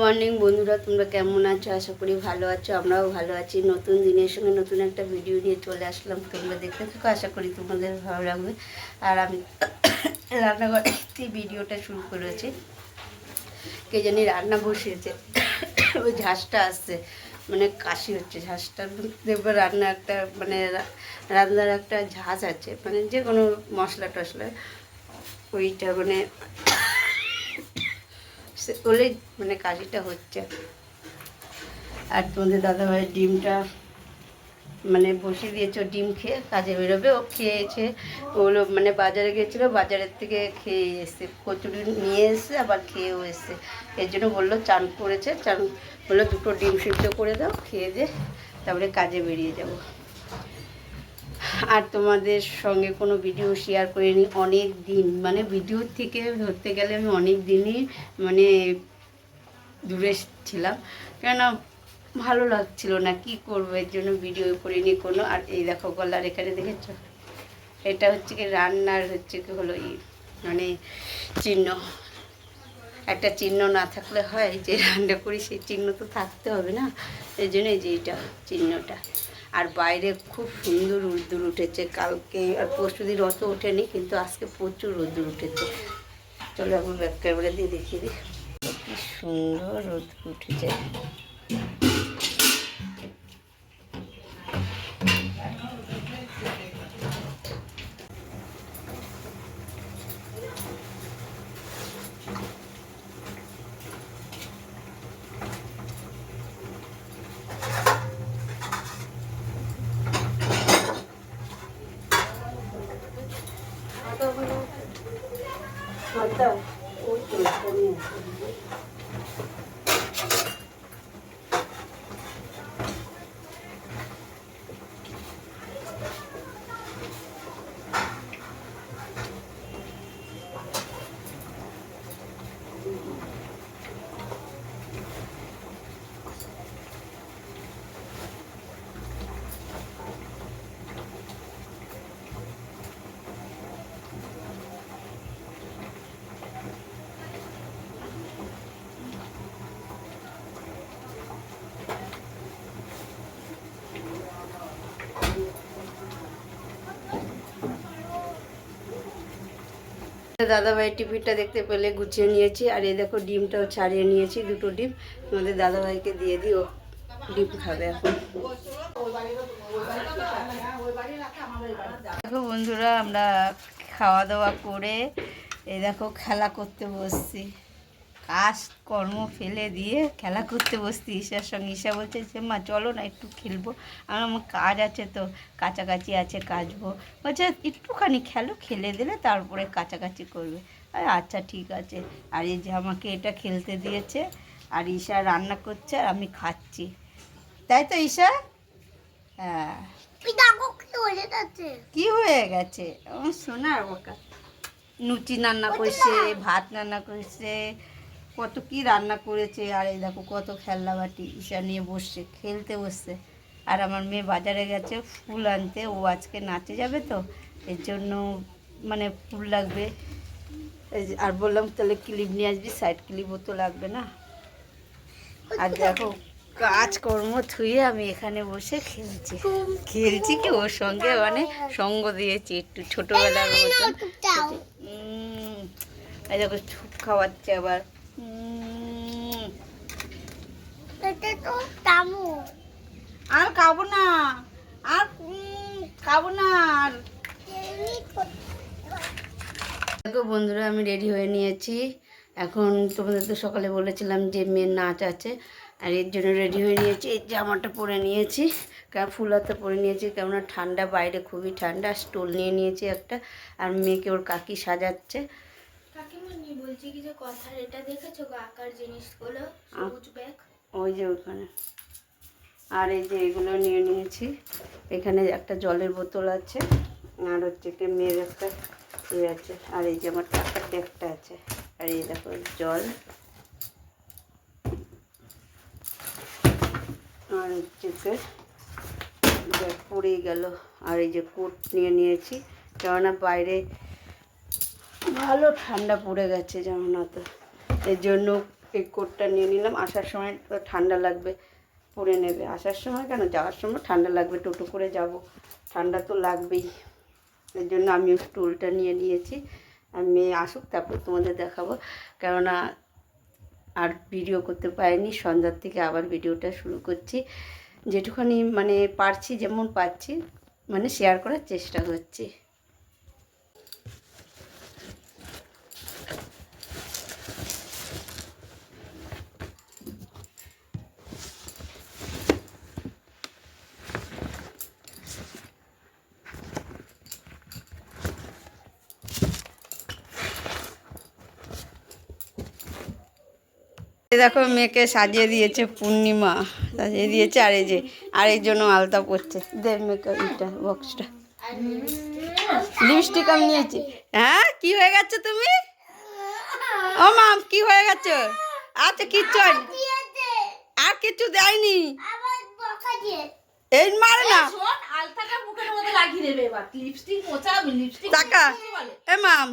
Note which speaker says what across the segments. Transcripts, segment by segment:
Speaker 1: Morning বন্ধুরা, তোমরা কেমন আছো? আশা করি ভালো আছো, আমরাও ভালো আছি। নতুন দিনের সঙ্গে নতুন একটা ভিডিও নিয়ে চলে আসলাম। তোমরা দেখতে থাকো, আশা করি তোমাদের ভালো লাগবে। আর আমি রান্নাঘরে ভিডিওটা শুরু করেছি। কে জানি রান্না বসিয়েছে। ওই ঝাঁসটা আসছে মানে কাশি হচ্ছে ঝাঁসটা। দেখবে রান্না একটা মানে রান্নার একটা ঝাঁজ আছে। মানে যে কোনো মশলা টশলা ওইটা মানে ওলেই মানে কাশিটা হচ্ছে। আর তোমাদের দাদাভাইয়ের ডিমটা মানে বসিয়ে দিয়েছে, ডিম খেয়ে কাজে বেরোবে। ও খেয়েছে ওগুলো মানে বাজারে গেছিল বাজারের থেকে খেয়ে এসছে কচুরি নিয়ে এসছে আবার খেয়েও এসছে এর জন্য বলল চান করেছে, চান বলল দুটো ডিম সিদ্ধ করে দাও, খেয়ে দিয়ে তারপরে কাজে বেরিয়ে যাব। আর তোমাদের সঙ্গে কোনো ভিডিও শেয়ার করিনি অনেক দিন মানে ভিডিও থেকে ধরতে গেলে আমি অনেক দিনই মানে দূরে ছিলাম। কেন ভালো লাগছিল না, কি করব? এর জন্য ভিডিও করিনি কোনো। আর এই দেখো গলার এখানে দেখেছ? এটা হচ্ছে কি রান্নার হচ্ছে কি হলো ই মানে চিহ্ন। একটা চিহ্ন না থাকলে হয় যে রান্না করি, সেই চিহ্ন তো থাকতে হবে না। এই জন্য যে এটা চিহ্নটা। আর বাইরে খুব সুন্দর রোদ্দুর উঠেছে। কালকে আর পরশু দিন অত ওঠেনি, কিন্তু আজকে প্রচুর রোদ্দুর উঠেছে। চলো এখন ব্যাক ক্যামেরা দিয়ে দেখিয়ে দিই। কি সুন্দর রোদ্দুর উঠেছে। দাদাভাই টিফিনটা দেখতে পেলে গুছিয়ে নিয়েছি। আর এই দেখো ডিমটাও ছাড়িয়ে নিয়েছি, দুটো ডিম। তোমাদের দাদাভাইকে দিয়ে দিই, ও ডিম খাবে এখন। দেখো বন্ধুরা, আমরা খাওয়া দাওয়া করে এই দেখো খেলা করতে বসছি। কাজ কর্ম ফেলে দিয়ে খেলা করতে বসতি। ঈশার সঙ্গে ঈশা বলছে যে মা চলো না একটু খেলব। আর আমার কাজ আছে তো কাছাকাছি আছে কাচবো বলছে একটুখানি খেলো খেলে দিলে তারপরে কাছাকাছি করবে। আর আচ্ছা ঠিক আছে। আর এই যে আমাকে এটা খেলতে দিয়েছে আর ঈশা রান্না করছে আর আমি খাচ্ছি। তাই তো ঈশা? হ্যাঁ। কি হয়ে গেছে? আমার সোনার বোকা। লুচি রান্না করছে ভাত রান্না করছে কত কি রান্না করেছে আর এই দেখো কত খেলনা বাটি ঈশা নিয়ে বসছে খেলতে বসছে। আর আমার মেয়ে বাজারে গেছে ফুল আনতে ও আজকে নাচে যাবে তো এর জন্য মানে ফুল লাগবে। এই আর বললাম তাহলে ক্লিপ নিয়ে আসবি সাইড ক্লিপও তো লাগবে না। আর দেখো কাজকর্ম থুয়ে আমি এখানে বসে খেলছি। খেলছি কি? ওর সঙ্গে মানে সঙ্গ দিয়েছি একটু ছোটোবেলার এই দেখো ছুট খাওয়াচ্ছে আবার। উম, আর খাব না। আর খাব না আর। দেখো বন্ধুরা আমি রেডি হয়ে নিয়েছি। এখন তোমাদের তো সকালে বলেছিলাম যে মেয়ের নাচ আছে আর এর জন্য রেডি হয়ে নিয়েছি। এই জামাটা পরে নিয়েছি কারণ ফুল হাতে পরে নিয়েছি কেননা ঠান্ডা বাইরে খুবই ঠান্ডা। স্টোল নিয়ে নিয়েছি একটা আর মেয়েকে ওর কাকি সাজাচ্ছে।
Speaker 2: কাকিমণি বলছি কি যে কথার এটা দেখেছ আঁকার জিনিসগুলো? সবুজ ব্যাগ?
Speaker 1: ওই যে ওখানে। আর এই যে এগুলো নিয়ে নিয়েছি। এখানে একটা জলের বোতল আছে আর হচ্ছে কি মেয়ের একটা ইয়ে আছে। আর এই যে আমার টাকার ব্যাগটা আছে। আর এই দেখো জল। আর হচ্ছে পড়েই গেল। আর এই যে কোট নিয়ে নিয়েছি। কেননা বাইরে ভালো ঠান্ডা পড়ে গেছে যেমন অত এর জন্য এই কোটটা নিয়ে নিলাম। আসার সময় তো ঠান্ডা লাগবে, পরে নেবে। আসার সময় কেন? যাওয়ার সময় ঠান্ডা লাগবে, টোটো করে যাব। ঠান্ডা তো লাগবেই। এর জন্য আমিও স্টুলটা নিয়ে নিয়েছি। মেয়ে আসুক, তারপর তোমাদের দেখাবো। কেননা আর ভিডিও করতে পারিনি, সন্ধ্যার থেকে আবার ভিডিওটা শুরু করছি। যেটুখানি মানে পারছি, যেমন পাচ্ছি মানে শেয়ার করার চেষ্টা করছি। দেখো মেয়েকে সাজিয়ে দিয়েছে পূর্ণিমা। সাজিয়ে দিয়েছে আর এই যে আর এই জন্য আলতা পড়ছে দে মেয়েকে এটা বক্সটা লিপস্টিক আমি নিয়েছি। হ্যাঁ কি হয়ে গেছে তুমি? ও মাম কি হয়ে গেছে? আচ্ছা কিচ্ছু। আর কিছু দেয়নি। এই মারে না। টাকা। এ মাম?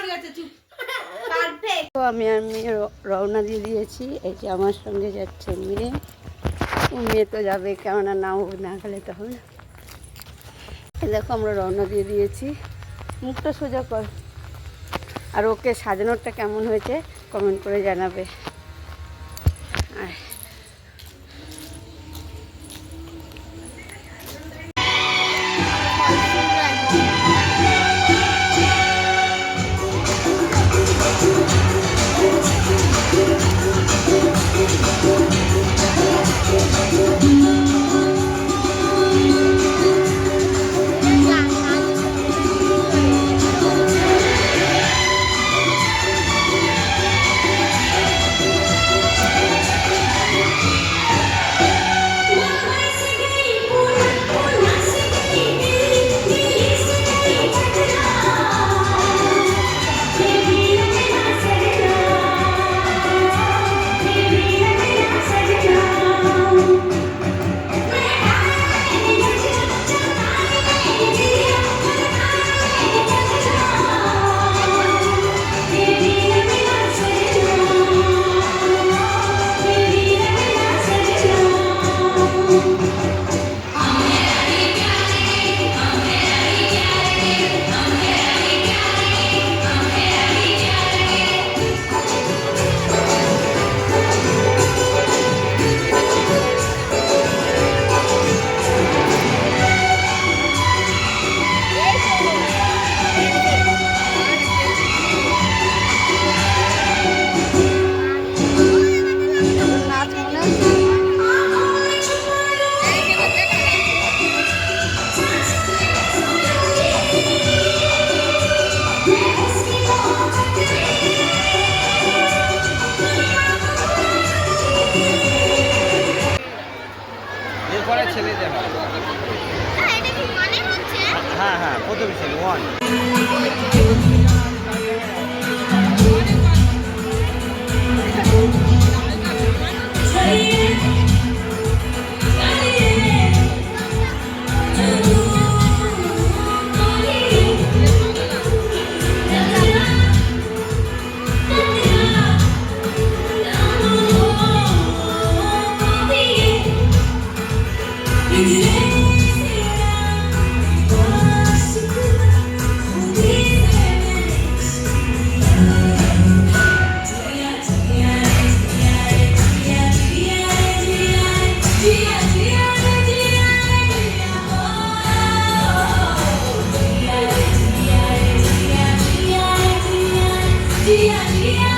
Speaker 3: ঠিক আছে, চুপ।
Speaker 1: তো আমি আর মেয়ে রওনা দিয়ে দিয়েছি। এই যে আমার সঙ্গে যাচ্ছে মেয়ে ও মেয়ে তো যাবে, কেননা না ও না গেলে তো হবে দেখো, আমরা রওনা দিয়ে দিয়েছি। মুখটা সোজা কর। আর ওকে সাজানোরটা কেমন হয়েছে কমেন্ট করে জানাবে। আর
Speaker 4: এরপরে ছেলেদের হবে। হ্যাঁ হ্যাঁ প্রথমে ছেলে one
Speaker 5: Yeah.
Speaker 6: Yeah, yeah.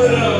Speaker 6: Good.